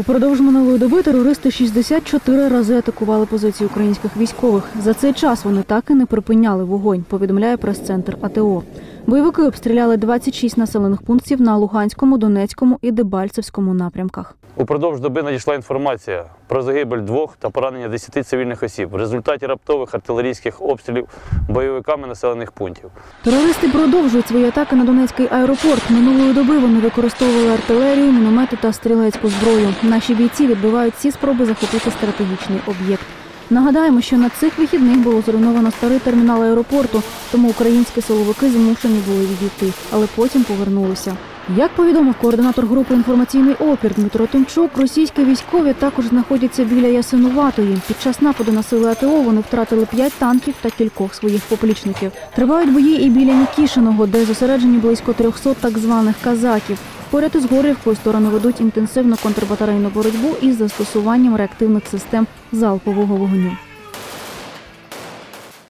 Упродовж минулої доби терористи 64 рази атакували позиції українських військових. За цей час вони так і не припиняли вогонь, повідомляє прес-центр АТО. Бойовики обстріляли 26 населених пунктів на Луганському, Донецькому і Дебальцевському напрямках. Упродовж доби надійшла інформація про загибель двох та поранення 10 цивільних осіб в результаті раптових артилерійських обстрілів бойовиками населених пунктів. Терористи продовжують свої атаки на Донецький аеропорт. Минулої доби вони використовували артилерію, міномети та стрілецьку зброю. Наші бійці відбивають всі спроби захопити стратегічний об'єкт. Нагадаємо, що на цих вихідних було зруйновано старий термінал аеропорту, тому українські силовики змушені були відійти, але потім повернулися. Як повідомив координатор групи інформаційний опір Дмитро Тимчук, російські військові також знаходяться біля Ясинуватої. Під час нападу на сили АТО вони втратили п'ять танків та кількох своїх поплічників. Тривають бої і біля Нікішиного, де зосереджені близько 300 так званих казаків. Поряд із Горівкою сторони ведуть інтенсивну контрбатарейну боротьбу із застосуванням реактивних систем залпового вогню.